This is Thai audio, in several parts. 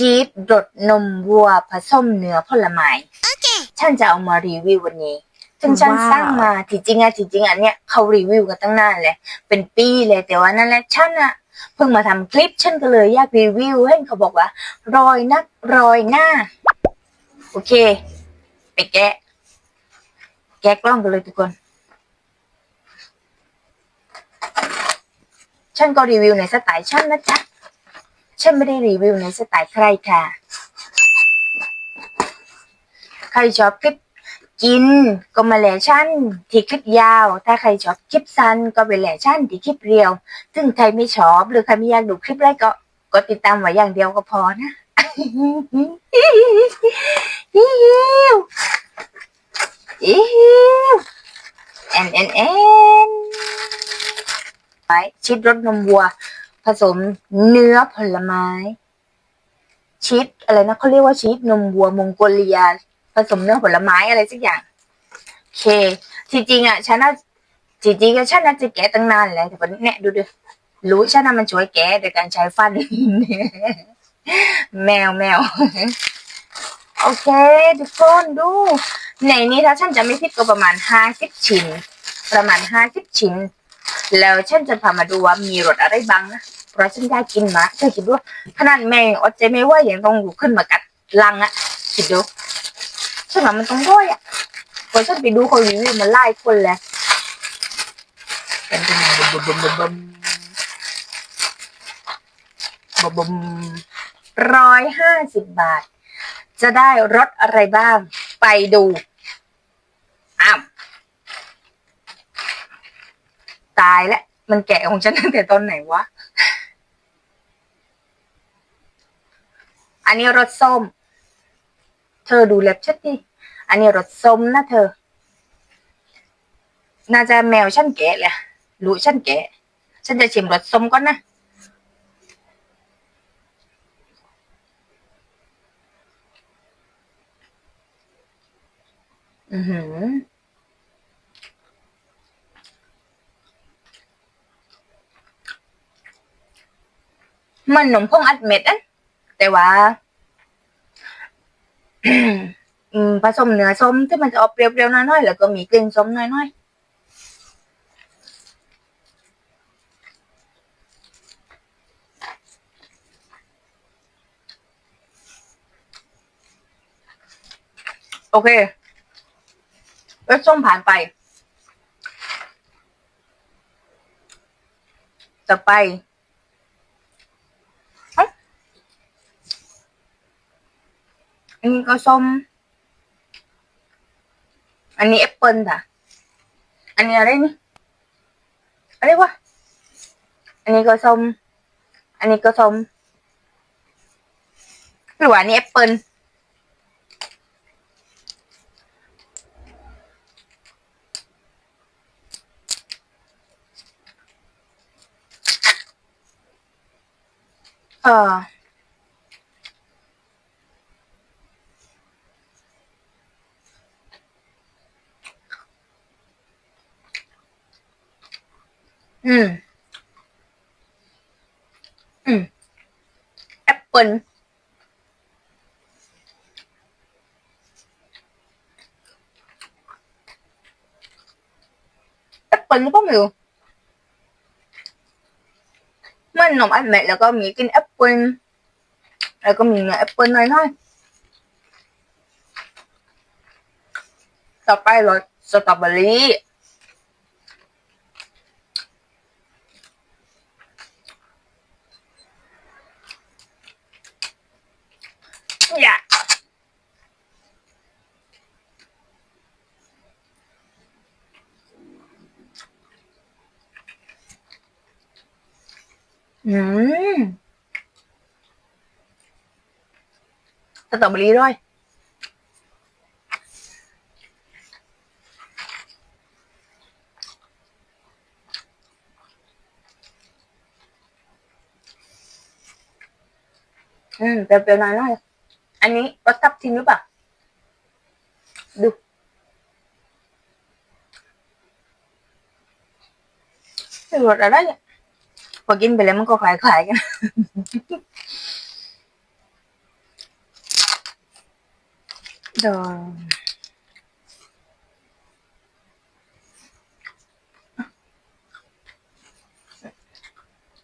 ชีสรสนมวัวผสมเนื้อผลไม้ฉันจะเอามารีวิววันนี้ ซึ่งฉันว้าวสร้างมาที่จริงอะที่จริงอันเนี้ยเขารีวิวกันตั้งนานเลย เป็นปีเลยแต่ว่านั่นแหละฉันอะเพิ่งมาทำคลิปฉันก็เลยอยากรีวิวให้เขาบอกว่า รอยนักรอยหน้า โอเค ไปแกะ แกะกล้องกันเลยทุกคน ฉันก็รีวิวในสไตล์ฉันนะจ๊ะ ฉันไม่ได้รีวิวในสไตล์ใครค่ะ ใครชอบคลิปกินก็มาแหล่ชั่นที่คลิปยาว ถ้าใครชอบคลิปสั้นก็ไปแหล่ชั่นที่คลิปเรียว ซึ่งใครไม่ชอบหรือใครไม่อยากดูคลิปไรก็ก็ติดตามไว้อย่างเดียวก็พอนะอิวอิวแอนแอนแอนไปชีสรสนมวัว ผสมเนื้อผลไม้ ชีสอะไรนะเขาเรียกว่าชีสนมวัวมองโกเลีย ผสมเนื้อผลไม้อะไรสักอย่างโอเคที่จริงอะฉันน่าจริงๆอะฉันน่าจะแกะตั้งนานแล้วแต่วันนี้เนี่ยดูดิรู้ฉันน่ะมันช่วยแกะโดยการใช้ฟัน แมวแมวโอเคทุกคนดู ในนี้ถ้าฉันจะไม่ผิดก็ประมาณห้าสิบชิ้น ประมาณห้าสิบชิ้น แล้วฉันจะพามาดูว่ามีรสอะไรบ้างนะเพราะฉันอยากกินมากเธอคิดดูขนาดแม่ยังอดใจไม่ไหวยังต้องลุกขึ้นมากัดลังอะคิดดูฉันว่ามันต้องด้วยอะเพราะฉันไปดูเขารีวิวมาไล่คนแล้วเป็นยังไงบึมบึมบึมบึมบึมบึมร้อยห้าสิบบาท จะได้รสอะไรบ้าง ไปดูอ้าว ตายแล้วมันแกะของฉันตั้งแต่ตอนไหนวะ อันนี้รสส้ม เธอดูเล็บชัดดิอันนี้รสส้มนะเธอ น่าจะแมวฉันแกะแหละรู้ฉันแกะ ฉันจะชิมรสส้มก่อนนะอือหือ มันหนมพงอัดเม็ดอะแต่ว่าผสมเนื้อส้มที่มันจะออกเปรี้ยวๆน้อยๆแล้วก็มีกลิ่นส้มน้อยๆโอเครสส้มผ่านไป ต่อไป อันนี้ก็ส้ม อันนี้แอปเปิลค่ะ อันนี้อะไรนี่อะไรวะ อันนี้ก็ส้ม อันนี้ก็ส้ม หรือว่าอันนี้แอปเปิลเออ อืมอืมแอปเปิลแอปเปิลหรือเปล่าไม่รู้มั นนมอัดเม็ดแล้วก็มีกลินแอปเปิลแล้วก็มีเนื้อแอปเปิลน้อยๆต่อไปรสสตรอเบอรี่อย่าอืมสตรอเบอรี่ด้วยอืมเปรี้ยวๆหน่อยๆอันนี้รสทับทิมหรือเปล่า ดู รสอะไรเนี่ยพอกินไปแล้วมันก็คล้ายๆกันดี๋ยว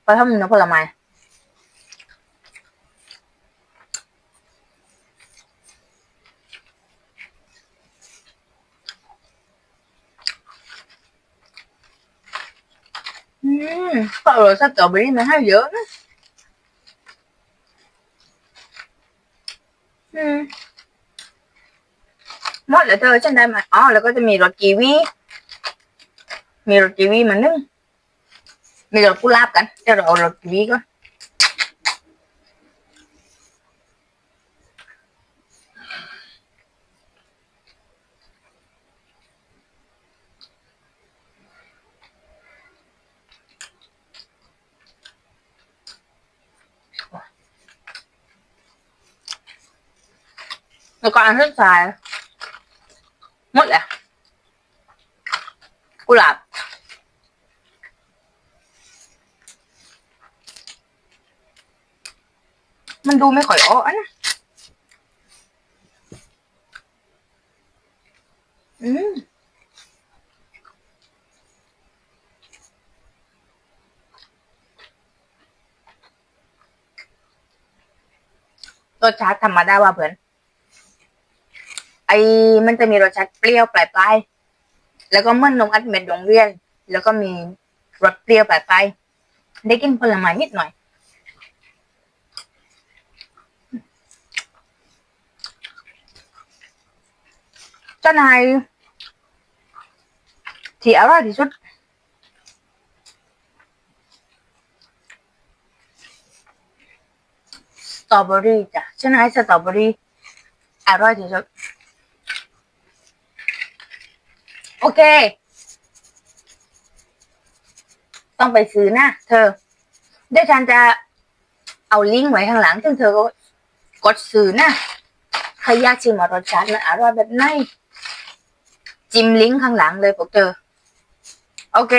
ไปทำเนื้อผลไม้ ก็อร่อยสตรอเบอรี่มันให้เยอะนะอืมหมดแล้วเธอฉันได้มาอ๋อแล้วก็จะมีรสกีวีมีรสกีวีมานึ่งมีรสกุหลาบกันเดี๋ยวเราเอารสกีวีก่อน แล้วก็อันสุดท้ายหมดแล้วกุหลาบมันดูไม่ค่อยอ้อนะอืมรสชาติธรรมดาว่าเพื่อน ไอ้มันจะมีรสชาติเปรี้ยวปลายๆแล้วก็เมื่อนนมอัดเม็ดโรงเรียน แล้วก็มีรสเปรี้ยวปลายๆได้กินผลไม้นิดหน่อย เจ้านายที่อร่อยที่สุดสตรอเบอรี่จ้ะเจ้านายสตรอเบอรี่อร่อยที่สุด โอเค ต้องไปซื้อนะเธอเดี๋ยวฉันจะเอาลิงก์ไว้ข้างหลัง ซึ่งเธอก็กดซื้อนะใครอยากชิมว่ารสชาติมันอร่อยแบบไหนจิ้มลิงก์ข้างหลังเลยพวกเธอ โอเค